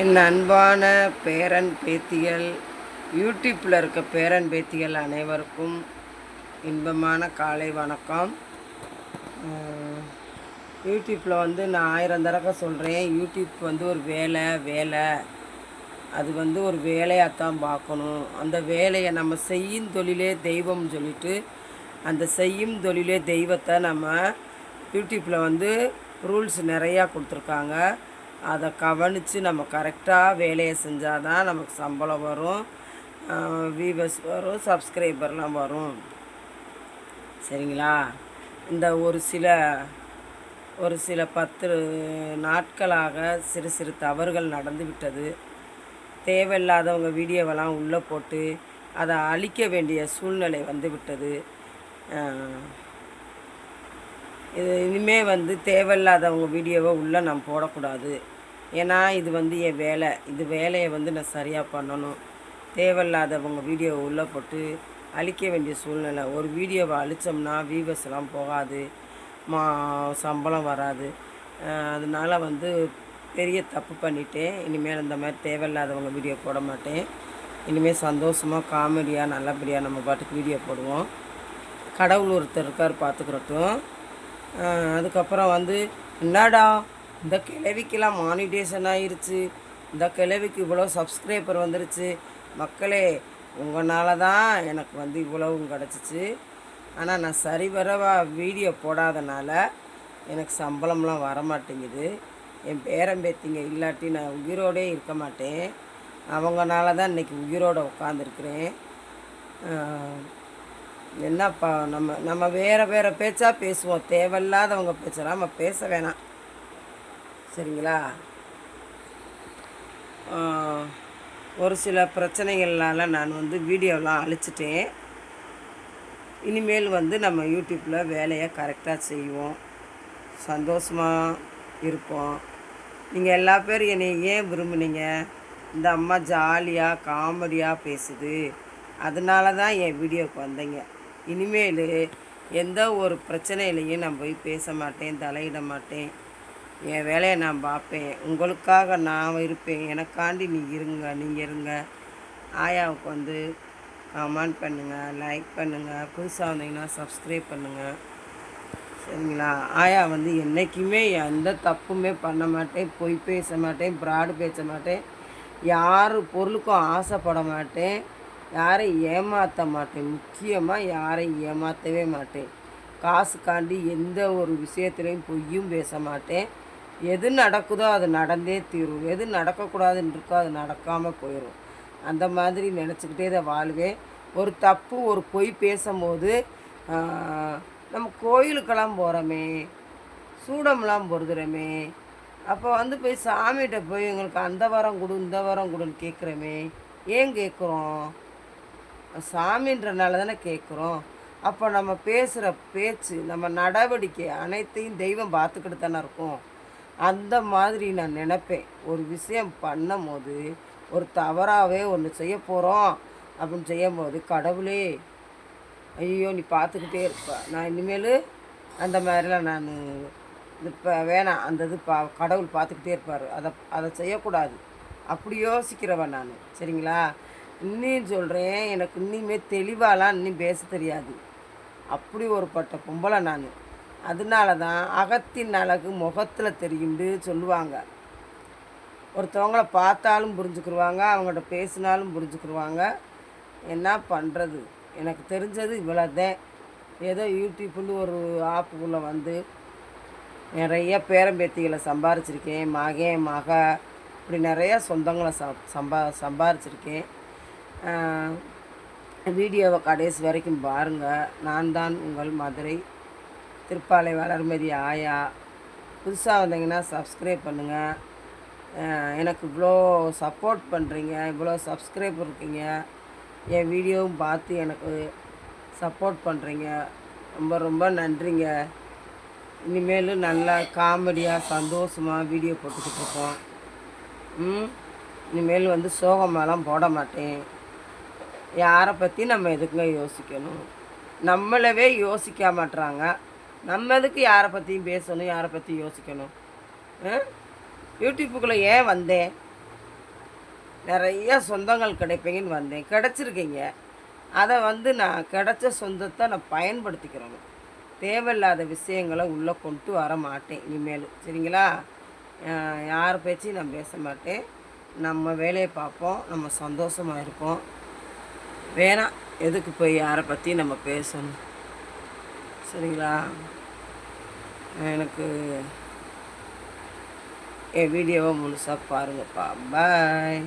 என் அன்பான பேரன் பேத்திகள் யூடியூப்பில் இருக்க பேரன் பேத்திகள் அனைவருக்கும் இன்பமான காலை வணக்கம். யூடியூப்பில் வந்து நான் ஆயிரம் தடவை சொல்கிறேன் யூடியூப் வந்து ஒரு வேலை வேலை. அது வந்து ஒரு வேலையாக தான் பார்க்கணும். அந்த வேலையை நம்ம செய்யும் தொழிலே தெய்வம்னு சொல்லிட்டு அந்த செய்யும் தொழிலே தெய்வத்தை நம்ம யூடியூப்பில் வந்து ரூல்ஸ் நிறையா கொடுத்துருக்காங்க. அதை கவனித்து நம்ம கரெக்டாக வேலையை செஞ்சால் தான் நமக்கு சம்பளம் வரும் வியூவர்ஸ் வரும் சப்ஸ்கிரைபர்லாம் வரும். சரிங்களா? இந்த ஒரு சில ஒரு சில பத்து நாட்களாக சிறு சிறு தவறுகள் நடந்து விட்டது. தேவையில்லாதவங்க வீடியோவெல்லாம் உள்ளே போட்டு அதை அழிக்க வேண்டிய சூழ்நிலை வந்து விட்டது. இது இனிமேல் வந்து தேவையில்லாதவங்க வீடியோவை உள்ளே நான் போடக்கூடாது. ஏன்னா இது வந்து என் வேலை. இது வேலையை வந்து நான் சரியாக பண்ணணும். தேவையில்லாதவங்க வீடியோவை உள்ளே போட்டு அழிக்க வேண்டிய சூழ்நிலை. ஒரு வீடியோவை அழித்தோம்னா வியூவர்ஸ் போகாது. மா சம்பளம் வராது. அதனால் அதனால வந்து பெரிய தப்பு பண்ணிட்டேன். இனிமேல் இந்த மாதிரி தேவையில்லாதவங்க வீடியோ போட மாட்டேன். இனிமேல் சந்தோஷமாக காமெடியாக நல்லபடியாக நம்ம பாட்டுக்கு வீடியோ போடுவோம். கடவுள் ஒருத்தர் இருக்கார் பார்த்துக்கிறட்டும். அதுக்கப்புறம் வந்து என்னடா இந்த கிழவிக்கெல்லாம் மானிடேஷன் ஆகிருச்சு இந்த கிழவிக்கு இவ்வளோ சப்ஸ்கிரைபர் வந்துருச்சு. மக்களே உங்களால தான் எனக்கு வந்து இவ்வளவும் கிடச்சிச்சு. ஆனால் நான் சரிவரவா வீடியோ போடாதனால எனக்கு சம்பளம்லாம் வர மாட்டேங்குது என் பேரம்பேத்திங்க இல்லாட்டி நான் உயிரோடே இருக்க மாட்டேன். அவங்கனால தான் இன்றைக்கி உயிரோடு உட்காந்துருக்குறேன் என்னப்பா நம்ம நம்ம வேறு வேறு பேச்சா பேசுவோம். தேவையில்லாதவங்க பேச்செல்லாம் நம்ம பேச வேணாம். சரிங்களா? ஒரு சில பிரச்சனைகள்னால நான் வந்து வீடியோலாம் அழிச்சிட்டேன். இனிமேல் வந்து நம்ம யூடியூப்பில் வேலையை கரெக்டாக செய்வோம். சந்தோஷமாக இருப்போம். நீங்கள் எல்லா பேரும் என்னை ஏன் விரும்புனீங்க? இந்த அம்மா ஜாலியாக காமெடியாக பேசுது. அதனால தான் என் வீடியோவுக்கு வந்தீங்க. இனிமேல் எந்த ஒரு பிரச்சனையிலையும் நான் போய் பேச மாட்டேன் தலையிட மாட்டேன். என் வேலையை நான் பார்ப்பேன். உங்களுக்காக நான் இருப்பேன். எனக்காண்டி நீ இருங்க நீங்கள் இருங்க. ஆயாவுக்கு வந்து கமெண்ட் பண்ணுங்கள் லைக் பண்ணுங்கள் புதுசாக வந்தீங்கன்னா சப்ஸ்கிரைப் பண்ணுங்கள் சரிங்களா? ஆயா வந்து என்றைக்குமே எந்த தப்புமே பண்ண மாட்டேன். பொய் பேச மாட்டேன். ப்ராடு பேச மாட்டேன். யார் பொருளுக்கும் ஆசைப்பட மாட்டேன். யாரையும் ஏமாற்ற மாட்டேன். முக்கியமாக யாரையும் ஏமாற்றவே மாட்டேன். காசுக்காண்டி எந்த ஒரு விஷயத்துலையும் பொய்யும் பேச மாட்டேன். எது நடக்குதோ அது நடந்தே தீரும். எது நடக்கக்கூடாதுன்னு இருக்கோ அது நடக்காமல் போயிடும் அந்த மாதிரி நினச்சிக்கிட்டே தான் வாழ்வேன். ஒரு தப்பு ஒரு பொய் பேசும்போது நம்ம கோயிலுக்கெல்லாம் போகிறோமே சூடம்லாம் பொருதுறோமே அப்போ வந்து போய் சாமிகிட்ட போய் எங்களுக்கு அந்த வரம் கொடு இந்த வரம் கொடுன்னு கேட்குறோமே ஏன் கேட்குறோம்? சாமின்றனால தானே கேட்குறோம் அப்போ நம்ம பேசுகிற பேச்சு நம்ம நடவடிக்கை அனைத்தையும் தெய்வம் பார்த்துக்கிட்டு தானே இருக்கும். அந்த மாதிரி நான் நினப்பேன். ஒரு விஷயம் பண்ணும்போது ஒரு தவறாகவே ஒன்று செய்ய போகிறோம் அப்படின்னு செய்யும்போது கடவுளே ஐயோ நீ பார்த்துக்கிட்டே இருப்ப. நான் இனிமேல் அந்த மாதிரிலாம் நான் இப்போ வேணாம் அந்த இது பா கடவுள் பார்த்துக்கிட்டே இருப்பார். அதை அதை செய்யக்கூடாது. அப்படி யோசிக்கிறவன் நான். சரிங்களா? இன்னும் சொல்கிறேன் எனக்கு இன்னுமே தெளிவாலாம் இன்னும் பேச தெரியாது. அப்படி ஒரு பட்ட பொம்பளை நான். அதனால தான் அகத்தின் அழகு முகத்தில் தெரியும்னு சொல்லுவாங்க. ஒருத்தவங்கள பார்த்தாலும் புரிஞ்சுக்கிருவாங்க அவங்கள்ட்ட பேசினாலும் புரிஞ்சுக்கிருவாங்க. என்ன பண்ணுறது எனக்கு தெரிஞ்சது இவ்வளோதான் ஏதோ யூடியூப்னு ஒரு ஆப்புக்குள்ளே வந்து நிறைய பேரம்பேத்திகளை சம்பாரிச்சிருக்கேன் மகன் மக இப்படி நிறைய சொந்தங்களை ச சம்பா சம்பாரிச்சிருக்கேன். வீடியோவை கடைசி வரைக்கும் பாருங்கள் நான் தான் உங்கள் மதுரை திருப்பாலை வளர்மதி ஆயா. புதுசாக வந்தீங்கன்னா சப்ஸ்கிரைப் பண்ணுங்கள் எனக்கு இவ்வளோ சப்போர்ட் பண்ணுறீங்க இவ்வளோ சப்ஸ்கிரைப் இருக்கீங்க. என் வீடியோவும் பார்த்து எனக்கு சப்போர்ட் பண்ணுறீங்க ரொம்ப ரொம்ப நன்றிங்க. இனிமேலும் நல்லா காமெடியாக சந்தோஷமாக வீடியோ போட்டுக்கிட்டு இருக்கோம். இனிமேல் வந்து சோகமாலாம் போட மாட்டேன். யாரை பற்றி நம்ம எதுக்குங்க யோசிக்கணும்? நம்மளவே யோசிக்க மாட்றாங்க. நம்ம எதுக்கு யாரை பற்றியும் பேசணும் யாரை பற்றி யோசிக்கணும்? யூடியூப்புக்குள்ளே ஏன் வந்தேன்? நிறைய சொந்தங்கள் கிடைப்பீங்கன்னு வந்தேன். கிடச்சிருக்கீங்க. அதை வந்து நான் கிடைச்ச சொந்தத்தை நான் பயன்படுத்திக்கிறணும் தேவையில்லாத விஷயங்களை உள்ளே கொண்டு வர மாட்டேன் இனிமேல். சரிங்களா? யார் பேச்சையும் நான் பேச மாட்டேன். நம்ம வேலையை பார்ப்போம். நம்ம சந்தோஷமாக இருப்போம். வேணாம். எதுக்கு போய் யாரை பற்றி நம்ம பேசணும்? சரிங்களா? எனக்கு என் வீடியோவை முழுசாக பாருங்கப்பா. பாய்.